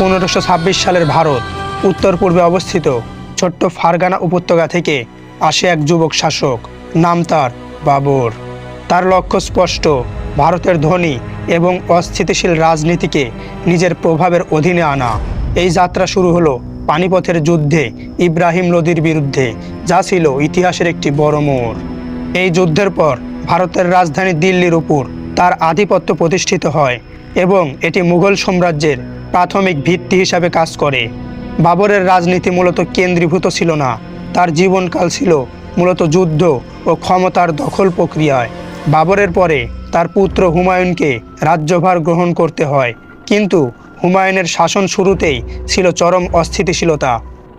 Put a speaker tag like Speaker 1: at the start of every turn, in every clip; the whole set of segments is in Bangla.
Speaker 1: পনেরোশো সালের ভারত, উত্তর পূর্বে অবস্থিত ছোট্ট ফারগানা উপত্যকা থেকে আসে এক যুবক শাসক, নাম তার বাবর। তার লক্ষ্য স্পষ্ট, ভারতের ধনী এবং অস্থিতিশীল রাজনীতিকে নিজের প্রভাবের অধীনে আনা। এই যাত্রা শুরু হলো পানিপথের যুদ্ধে ইব্রাহিম লোদির বিরুদ্ধে, যা ছিল ইতিহাসের একটি বড় মোড়। এই যুদ্ধের পর ভারতের রাজধানী দিল্লির উপর তার আধিপত্য প্রতিষ্ঠিত হয় এবং এটি মুঘল সাম্রাজ্যের প্রাথমিক ভিত্তি হিসাবে কাজ করে। বাবরের রাজনীতি মূলত কেন্দ্রীভূত ছিল না, তার জীবনকাল ছিল মূলত যুদ্ধ ও ক্ষমতার দখল প্রক্রিয়ায়। বাবরের পরে তার পুত্র হুমায়ুনকে রাজ্যভার গ্রহণ করতে হয়, কিন্তু হুমায়ুনের শাসন শুরুতেই ছিল চরম অস্থিতিশীলতা।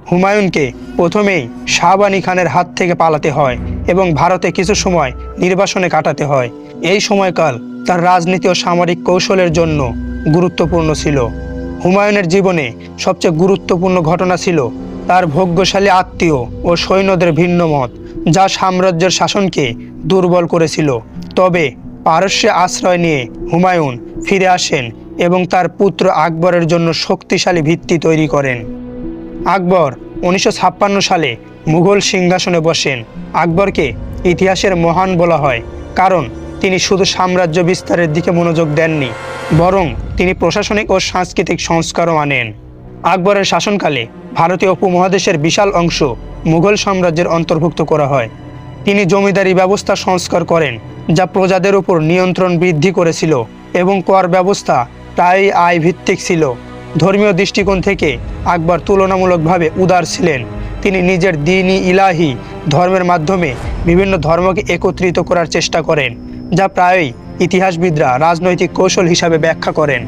Speaker 1: হুমায়ুনকে প্রথমেই শাহবানী খানের হাত থেকে পালাতে হয় এবং ভারতে কিছু সময় নির্বাসনে কাটাতে হয়। এই সময়কাল তার রাজনীতি ও সামরিক কৌশলের জন্য গুরুত্বপূর্ণ ছিল। হুমায়ুনের জীবনে সবচেয়ে গুরুত্বপূর্ণ ঘটনা ছিল তার ভোগ্যশালী আত্মীয় ও সৈন্যদের ভিন্ন মত, যা সাম্রাজ্যের শাসনকে দুর্বল করেছিল। তবে পারস্যে আশ্রয় নিয়ে হুমায়ুন ফিরে আসেন এবং তার পুত্র আকবরের জন্য শক্তিশালী ভিত্তি তৈরি করেন। আকবর উনিশশো ছাপ্পান্ন সালে মুঘল সিংহাসনে বসেন। আকবরকে ইতিহাসের মহান বলা হয়, কারণ তিনি শুধু সাম্রাজ্য বিস্তারের দিকে মনোযোগ দেননি, বরং তিনি প্রশাসনিক ও সাংস্কৃতিক সংস্কারও আনেন। আকবরের শাসনকালে ভারতীয় উপমহাদেশের বিশাল অংশ মুঘল সাম্রাজ্যের অন্তর্ভুক্ত করা হয়। তিনি জমিদারি ব্যবস্থা সংস্কার করেন, যা প্রজাদের উপর নিয়ন্ত্রণ বৃদ্ধি করেছিল এবং কর ব্যবস্থা প্রায়ই আয় ভিত্তিক ছিল। ধর্মীয় দৃষ্টিকোণ থেকে আকবর তুলনামূলকভাবে উদার ছিলেন। তিনি নিজের দিনই ইলাহি ধর্মের মাধ্যমে বিভিন্ন ধর্মকে একত্রিত করার চেষ্টা করেন। যা প্রায়ই ইতিহাসবিদরা রাজনৈতিক কৌশল হিসাবে ব্যাখ্যা করেন।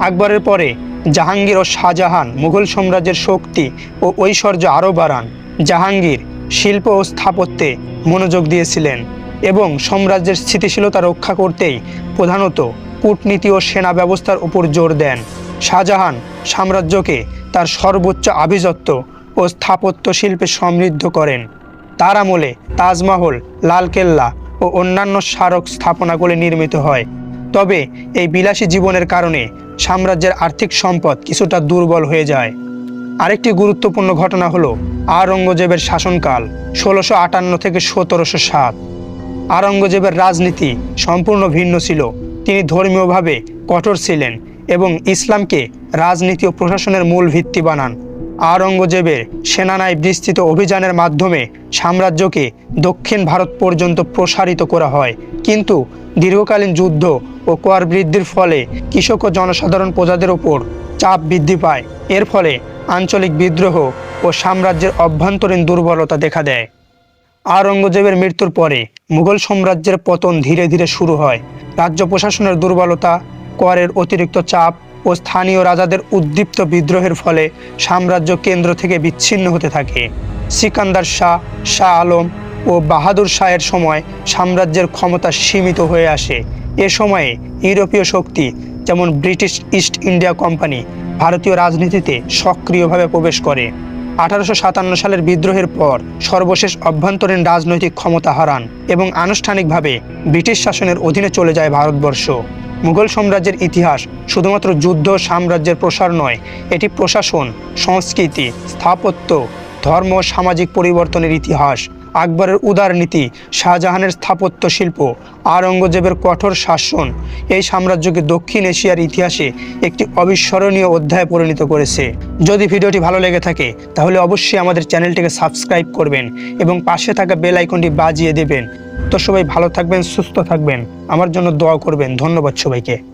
Speaker 1: আকবরের পরে জাহাঙ্গীর ও শাহজাহান মুঘল সাম্রাজ্যের শক্তি ও ঐশ্বর্য আরও বাড়ান। জাহাঙ্গীর শিল্প ও স্থাপত্যে মনোযোগ দিয়েছিলেন এবং সাম্রাজ্যের স্থিতিশীলতা রক্ষা করতেই প্রধানত কূটনীতি ও সেনা ব্যবস্থার উপর জোর দেন। শাহজাহান সাম্রাজ্যকে তার সর্বোচ্চ আভিজাত্য ও স্থাপত্য শিল্পে সমৃদ্ধ করেন। তার আমলে তাজমহল, লালকেল্লা ও অন্যান্য স্মারক স্থাপনাগুলি নির্মিত হয়। তবে এই বিলাসী জীবনের কারণে সাম্রাজ্যের আর্থিক সম্পদ কিছুটা দুর্বল হয়ে যায়। আরেকটি গুরুত্বপূর্ণ ঘটনা হলো আওরঙ্গজেবের শাসনকাল ষোলোশো আটান্ন থেকে সতেরোশো সাত। আওরঙ্গজেবের রাজনীতি সম্পূর্ণ ভিন্ন ছিল। তিনি ধর্মীয়ভাবে কঠোর ছিলেন এবং ইসলামকে রাজনীতি ও প্রশাসনের মূল ভিত্তি বানান। আওরঙ্গজেবের সেনানায় বিস্তৃত অভিযানের মাধ্যমে সাম্রাজ্যকে দক্ষিণ ভারত পর্যন্ত প্রসারিত করা হয়। কিন্তু দীর্ঘকালীন যুদ্ধ ও কর বৃদ্ধির ফলে কৃষক ও জনসাধারণ প্রজাদের ওপর চাপ বৃদ্ধি পায়। এর ফলে আঞ্চলিক বিদ্রোহ ও সাম্রাজ্যের অভ্যন্তরীণ দুর্বলতা দেখা দেয়। আওরঙ্গজেবের মৃত্যুর পরে মুঘল সাম্রাজ্যের পতন ধীরে ধীরে শুরু হয়। রাজ্য প্রশাসনের দুর্বলতা, করের অতিরিক্ত চাপ ও স্থানীয় রাজাদের উদ্দীপ্ত বিদ্রোহের ফলে সাম্রাজ্য কেন্দ্র থেকে বিচ্ছিন্ন হতে থাকে। সিকান্দার শাহ শাহ আলম ও বাহাদুর শাহের সময় সাম্রাজ্যের ক্ষমতা সীমিত হয়ে আসে। এ সময়ে ইউরোপীয় শক্তি, যেমন ব্রিটিশ ইস্ট ইন্ডিয়া কোম্পানি, ভারতীয় রাজনীতিতে সক্রিয়ভাবে প্রবেশ করে। আঠারোশো সাতান্ন সালের বিদ্রোহের পর সর্বশেষ অভ্যন্তরীণ রাজনৈতিক ক্ষমতা হারান এবং আনুষ্ঠানিকভাবে ব্রিটিশ শাসনের অধীনে চলে যায় ভারতবর্ষ। মুঘল সাম্রাজ্যের ইতিহাস শুধুমাত্র যুদ্ধ সাম্রাজ্যের প্রসার নয়, এটি প্রশাসন, সংস্কৃতি, স্থাপত্য, ধর্ম, সামাজিক পরিবর্তনের ইতিহাস। আকবরের উদার নীতি, শাহজাহানের স্থাপত্য শিল্প, আওরঙ্গজেবের কঠোর শাসন, এই সাম্রাজ্যকে দক্ষিণ এশিয়ার ইতিহাসে একটি অবিস্মরণীয় অধ্যায়ে পরিণত করেছে। যদি ভিডিওটি ভালো লেগে থাকে, তাহলে অবশ্যই আমাদের চ্যানেলটিকে সাবস্ক্রাইব করবেন এবং পাশে থাকা বেল আইকনটি বাজিয়ে দেবেন। তো সবাই ভালো থাকবেন, সুস্থ থাকবেন। আমার জন্য দোয়া করবেন। ধন্যবাদ সবাইকে।